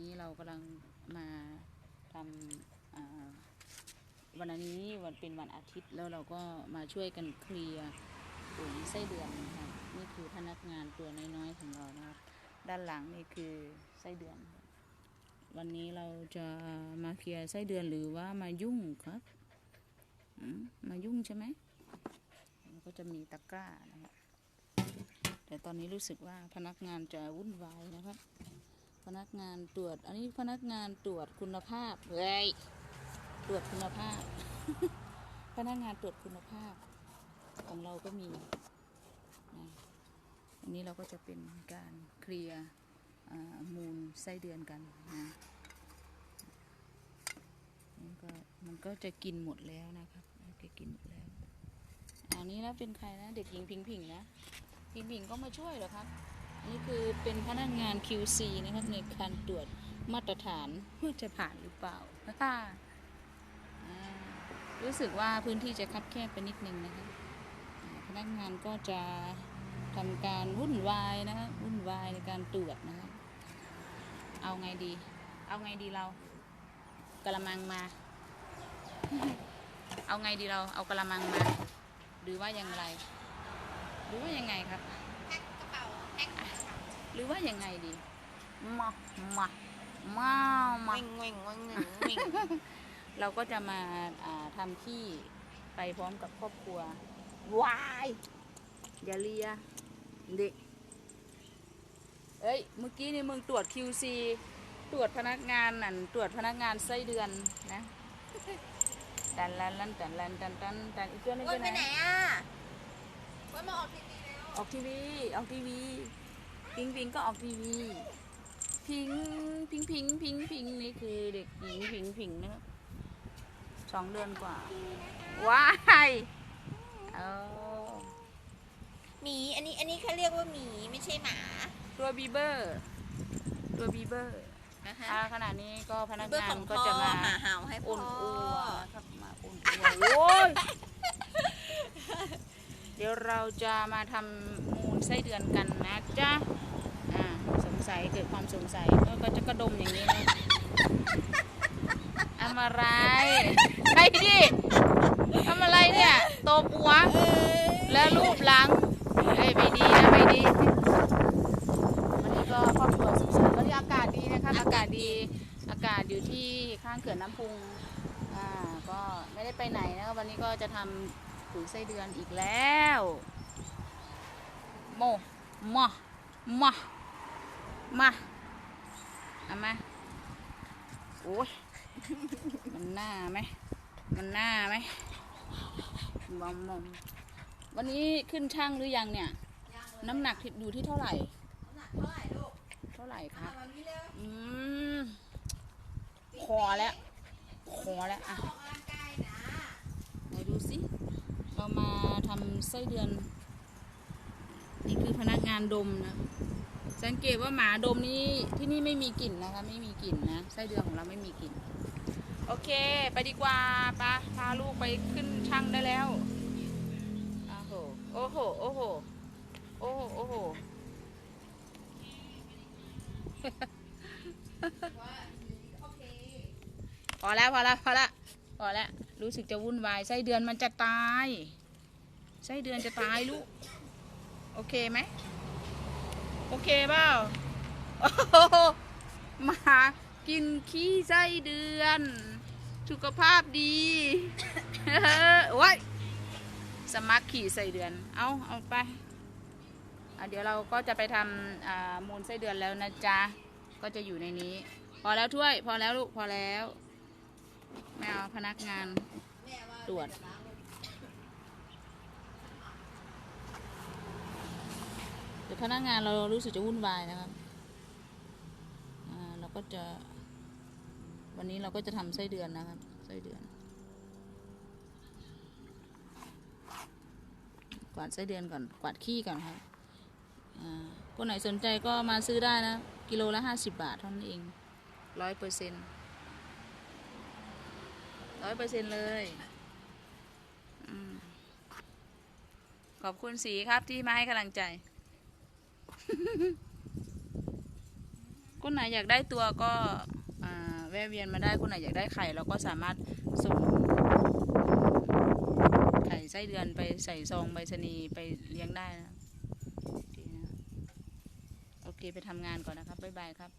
นี้เรากำลังมาทำวันนี้วันเป็นวันอาทิตย์แล้วเราก็มาช่วยกันเคลียร์ปุ๋ยไส้เดือนนะคะนี่คือพนักงานตัวน้อยๆของเรานะครับด้านหลังนี่คือไส้เดือน วันนี้เราจะมาเคลียร์ไส้เดือนหรือว่ามายุ่งครับมายุ่งใช่ไหมก็จะมีตะกร้านะครับแต่ตอนนี้รู้สึกว่าพนักงานจะวุ่นวายนะครับ พนักงานตรวจ อันนี้พนักงานตรวจคุณภาพเฮ้ยตรวจคุณภาพ พนักงานตรวจคุณภาพ ของเราก็มีนะอันนี้เราก็จะเป็นการเคลียร์มูลไส้เดือนกันนะมันก็มันก็จะกินหมดแล้วนะครับจะกินหมดแล้วอันนี้แล้วเป็นใครนะ เด็กหญิงพิงพิงนะพิงพิงก็มาช่วยเหรอครับ นนี้คือเป็นพนักงาน QC นะครับในการตรวจมาตรฐานว่าจะผ่านหรือเปล่าอ่ารู้สึกว่าพื้นที่จะคับแคบไปนิดนึงนะคะอ่าพนักงานก็จะทำการวุ่นวายนะคะวุ่นวายในการตรวจนะคะเอาไงดี เอาไงดีเรากระมังมา เอาไงดีเราเอากระมังมา หรือว่าอย่างไร หรือว่ายังไงครับห รือว่ายังไงดีมามามามาวิ่งวิ่งวิ่งวิ่งวิ่งเราก็จะมาอ่าทำที่ไปพร้อมกับครอบครัววายอย่าเลียเด็กเอ้ย เมื่อกี้นี่มึงตรวจ QC ตรวจพนักงานนั่นตรวจพนักงานไส้เดือนนะตันลันลันตันลันตันตันตันอีกตัวหนึงโอ้ไปยไหไปนไหนอะโอ้ยมาออกทีวีแล้วออกทีวีออกทีวี พิงพิงก็ออกทีวีพิงพิงพิงพิงพิงนี่คือเด็กหญิงพิงพิงนะครับสองเดือนกว่าว้ายเอาหมีอันนี้อันนี้เขาเรียกว่าหมีไม่ใช่หมา ตัวบีเบอร์ตัวบีเบอร์นะฮะอ่าขณะนี้ก็พนักเบื้องงาขนองก็พ่อจะมาหาเห่าให้พ่อุ่อนอัวครับมาอุ่นอัวโอ้ยเดี๋ยวเราจะมาทำมูลไส้เดือนกันนะจ๊ะอ่าสงสั ยเกิดความสงสัยก็จะกระดมอย่างนี้นะทำอะไรไปดิทำอะไรเนี่ยตบหัวแล้วรูปหลังเอ้ยไม่ดีนะไม่ดีวันนี้ก็ครอบครัวสุขสันต์วันนี้อากาศดีนะครับอากาศดีอากาศอยู่ที่ข้างเขื่อนน้ำพุงอ่าก็ไม่ได้ไปไหนนะวันนี้ก็จะทำปุ๋ยไส้เดือนอีกแล้วโมมามา มาเอามาโอ้ยมันหน้าไหมมันหน้าไหมมอมมอมวันนี้ขึ้นช่างหรือยังเนี่ย น้ำหนักอยู่ที่เท่าไหร่น้ำหนักเท่าไหร่ลูกเท่าไหร่ครับมานี้เร็วอืมคอแล้วคอแล้วอะออกกำลังกายนะไหนดูสิเรามาทำไส้เดือน นี่คือพนักงานดมนะ สังเกตว่าหมาดมนี่ที่นี่ไม่มีกลิ่นนะคะ ไม่มีกลิ่นนะ ไส้เดือนของเราไม่มีกลิ่น โอเค ไปดีกว่าปะพาลูกไปขึ้นช่างได้แล้ว โอ้โห โอ้โห โอ้โห โอ้โห พอแล้วพอแล้วพอแล้วพอแล้วรู้สึกจะวุ่นวายไส้เดือนมันจะตายไส้เดือนจะตายลูก โอเคไหมโอเคเปล่าโอ้มา กินขี้ไส้เดือน สุขภาพดีโอ้ยสมัครขี่ไส้เดือน เอาเอาไปเดี๋ยวเราก็จะไปทำมูลไส้เดือนแล้วนะจ๊ะ ก็จะอยู่ในนี้ พอแล้วถ้วย พอแล้วลูก พอแล้วไม่เอาพนักงานตรวจ เดี๋ยวพนักงานเรารู้สึกจะวุ่นวายนะครับเราก็จะวันนี้เราก็จะทำไส้เดือนนะครับไส้เดือนกวาดไส้เดือนก่อนกวาดขี้ก่อนครับคนไหนสนใจก็มาซื้อได้นะ กิโลละห้าสิบบาทเท่านั้นเองร้อยเปอร์เซ็นต์ร้อยเปอร์เซ็นต์เลยอขอบคุณสีครับที่มาให้กำลังใจ คนไหนอยากได้ตัวก็แวะเวียนมาได้คนไหนอยากได้ไข่เราก็สามารถส่งไข่ไส้เดือนไปใส่ซองใบชนีไปเลี้ยงได้นะโอเคไปทำงานก่อนนะครับบ๊ายบายครับ